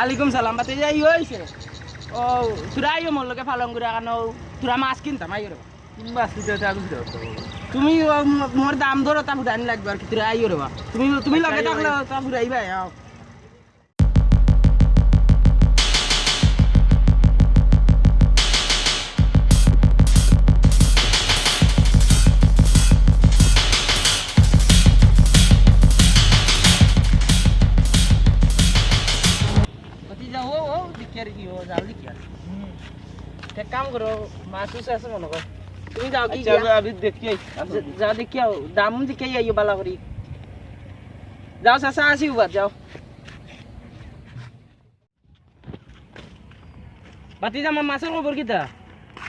আলাইকুম সালাম বাতে যাই হইছে? ও তোরা আইও মোর লগে ফালং করে কানো তোরা মাছ কিনতাম আইও তুমি মোর দাম ধরো তা ফুটানি লাগবে আর কি তোরা আইও তুমি তুমি লগে থাকলে তা ফুটাইবা এক কাম করো মাছ আছে মনে কর। তুমি যাও কি আমি দেখি যা- যা দেখি আও। দাম দেখে আইও বালা করি। যাও চাচা আসি উবার যাও। বাতি যাম মাছের খবর কিতা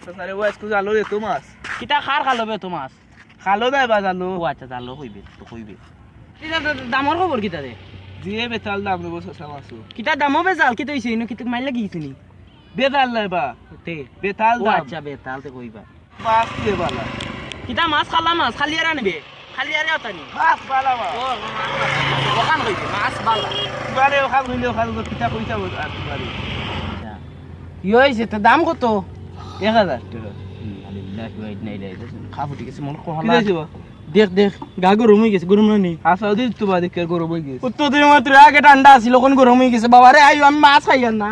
সারে ওয়াইস কো জালো রে তো মাছ কিতা খার খালো বে তো মাছ খালো দাই বা জানো ও আচ্ছা জালো হইবে তো হইবে দা- দামর খবর কিতা রে দিয়ে বেতাল দাম নেব সসা মাছু। কিতা দামও বেজাল কিতা হইছে ইনো কিতা মাইল লাগি গিয়েছিনি বেতাল নাই বা? তে বেতাল দাম। আচ্ছা বে তালতে কইবা। মাছ দিয়ে বালা। কিতা মাছ খালা মাছ? খালি আর আনবে খালি আর আতানি মাছ বালা মা ও দোকান হইবে মাছ বালা। বারে ওখান হইলে ওখান তো কিতা কইতা আর বারে ইয়ে হয়েছে তো দাম কত? এক হাজার টাকা খাব ঠিক আছে মনে কহলা দেখ দেখ গা গরম হয়ে গেছে গরম না নেই আসা দিন তো বা দেখে গরম হয়ে গেছে। উত্তর দিন মাত্র আগে ঠান্ডা আছিল কোন গরম হয়ে গেছে। বাবা রে আইও আমি মাছ খাই আর না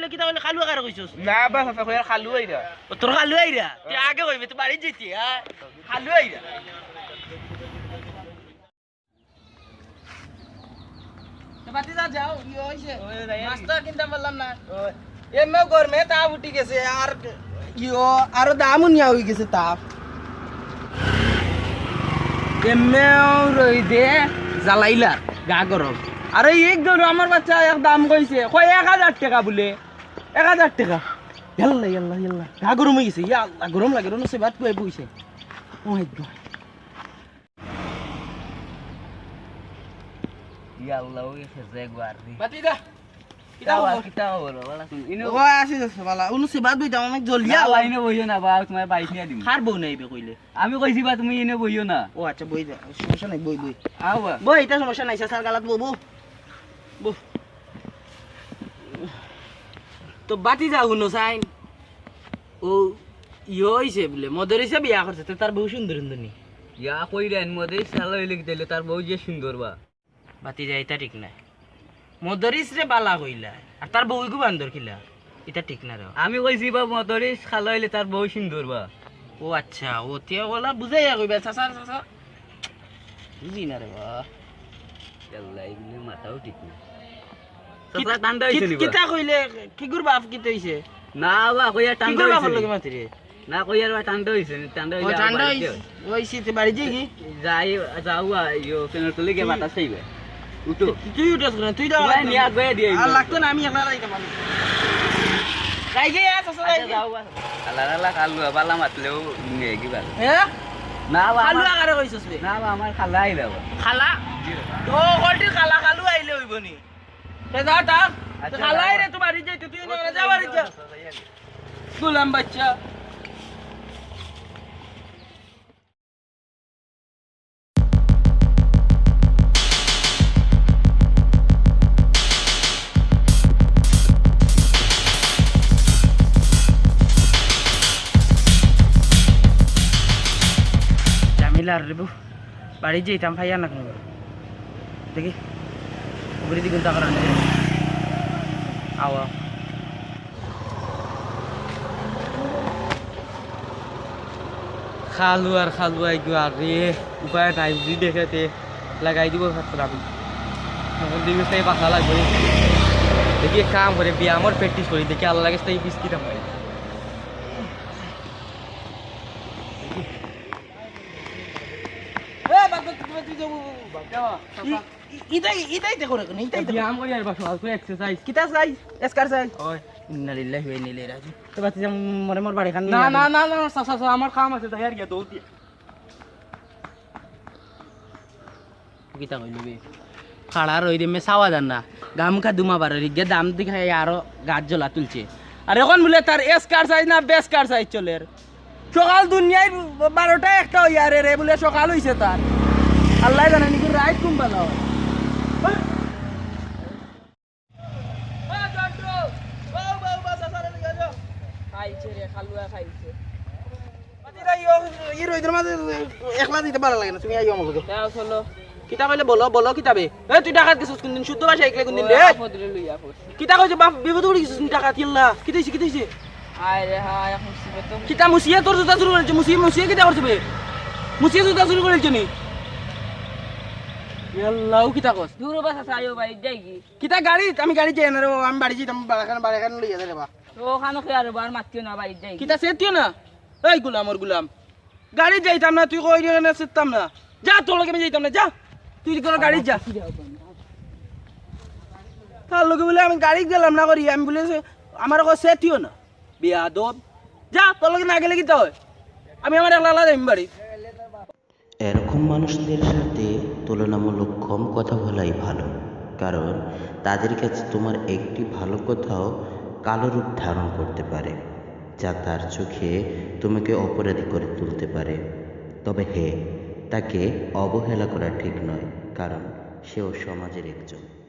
কইলে কিতা কইলে খালু আকার কইছস? না বা সসা কই খালু আইরা ও তোর খালু আইরা তুই আগে কইবে তুই বাড়ি যেতি হ্যাঁ? খালু আইরা বাতি যা যাও হইছে। মাছটা কিনতে পারলাম না। এমনি গরমে তাপ উঠি গেছে আর ইয়ো আরও দাম নিয়া হয়ে গেছে তাপ এমনি রই দে জ্বালাইলা গা গরম। আর এই গরু আমার বাচ্চা এক দাম কইছে কয় এক হাজার টাকা বলে? এক হাজার টাকা। ইয়াল্লা ইয়াল্লা ইয়াল্লা। গা গরম হয়ে গেছে ইয়াল্লা গরম লাগে রনো সেবাত কয়ে বইছে। ও মাই গড ইয়াল্লাহ ওই খেজে গুয়ারি বাতি দা। কিতা কিতা খবর? কিতা হলো বলা শুন ইনো ও আসি যাচ্ছে বালা। উনো সেবাত বইতা অনেক জলদি লাইনে বইও না বা তোমার বাইক নিয়ে দিম। খার বউ নাইবে কইলে। আমি কইছি বা তুমি এনে বইও না। ও আচ্ছা বই সমস্যা নাই বই বই। বই এটা সমস্যা নাই স্যার গালাত বউ বউ তো বাতি যা শুনো সাইন। ও ইয়ে হইছে বলে মদর হিসে বিয়া করছে তো তার বউ সুন্দর সুন্দর নি ইয়া কই দেন মদে সালা হইলে দিলে তার বউ যে সুন্দর বা। বাতি যা এটা ঠিক নাই মদরিস রে বালা কইলা আর তার বউ গু বান্দর খিলা এটা ঠিক না রে। আমি কইছি বা মদরে খালা হইলে তার বউ সুন্দর বা। ও আচ্ছা ও তিয়া বলা বুঝাইয়া কইবা চাচা চাচা। বুঝি না রে বা। ইয়াল্লাহ এগুলো মাথাও ঠিক না কি- সসা ঠান্ডা হইছে কি- নি কিতা কইলে কি করবা কি হইছে না বা কইয়া কি ঠান্ডা করবা হইছে ফল নি? লগে মাতি রে না কইয়া বা ঠান্ডা হইছে হইলে ঠান্ডা আবার হইছে ওই শীতে বাড়ি যাই কি? যাই যাও ইয়ো কেন তুলে গে বাতাস চাইবে। উঠো। তুই উঠাস না তুই দাও তুই নিয়া গয়ে দিয়ে আর লাগতো না আমি একলা রাইতে পারি রাই গে আস আসলে গে যাও আলা আলা কালু বালা মাতলেও নিয়ে কি বা হ্যাঁ না বা খালু আগারে কইছস না বা আমার খালা আইলা খালা? তো কলটির খালা খালু আইলে হইব নি তে যা তা আচ্ছা, খালা যাও। রে তো বাড়ি যাইতে তুই না যা বাড়ি যা গুলাম বাচ্চা জামিলার রে বউ বাড়ি যেতাম ভাইয়া না কোনো দেখি উপরে দিকে টাকা আওয়া। খালু আর খালু আই গো আর রে উপায় নাই যদি দেখেতে লাগাই দিব ভাবছিলাম আমি। এখন দিবস তাই পাখা লাগবে দেখি কাম করে ব্যায়ামর প্র্যাকটিস করি দেখি আল্লাহ লাগে তাই বিস্কিট আমার বাবা তুই যাব ইতাই ইতাই দেখো রে ইতাই দেখো। ব্যায়াম করি আর বাসো অল্প এক্সারসাইজ কিতা চাই এসকার চাই ইন্না লিল্লাহি ওয়া ইন্না ইলাইহি রাজিউন। তো বাতি যাম মরে মোর বাড়ি খান না না না না আমার কাম আছে তাই আর গিয়া দৌড় দিয়া কিতা কইলি বে? খাড়া রই সাওয়া না। গাম কা দুমা বার রিগে দাম দিখা আরও গাছ জ্বলা তুলছে। আর এখন বলে তার এস কার সাইজ না বেস কার সাইজ চলে সকাল দুনিয়ায় বারোটা একটা হইয়ারে রে বলে সকাল হইছে তার। আল্লাহ জানে নাকি রাইট কুম ভালো হয় একলা দিতে ভালো লাগে না তুমি আইও আমার লগে। চলো। কিতা কইলে বলো বলো কিতাবে এ তুই টাকা দিছিস কোনদিন? শুদ্ধ ভাষা একলে কোনদিন রে? কিতা কইছে বাপ বিপদ পড়ে গেছিস টাকা তিল্লা কিতা হইছে কিতা আরে হায় মুসিয়ে তোর জুতা শুরু করেছে মুসিয়ে মুসিয়ে কিতা করছে বে? মুসিয়ে জুতা শুরু করেছে নি? আল্লাহ কিতা কস? দূর বাসা বাড়ি যাই কি। কিতা গাড়ি? আমি গাড়ি যাই না রে বাবা, আমি বাড়ি যাইতাম বাড়াখান বাড়াখান লইয়া দে রে বা তো ওখানে খেয়ে আর বার মাতিও না বাড়ি যাই কিতা সেতিও না? এই গুলাম ওর গুলাম। গাড়ি যাইতাম না, তুই কই না সেতাম না। যা, তোর লগে আমি যাইতাম না, যা। তুই কোনো গাড়ি যা। তার লগে বলে, আমি গাড়ি গেলাম না করি, আমি বলে, আমার কো সেতিও না। বিয়া দব যা, তোর লগে না গেলে কিতা হয় আমি আমার একলা একলা যাইম বাড়ি। এরকম মানুষদের সাথে তুলনামূলক কম কথা বলাই ভালো, কারণ তাদের কাছে তোমার একটি ভালো কথাও কালো রূপ ধারণ করতে পারে। যা তার চোখে তোমাকে অপরাধী করে তুলতে পারে। তবে হে, তাকে অবহেলা করা ঠিক নয়, কারণ সেও সমাজের একজন।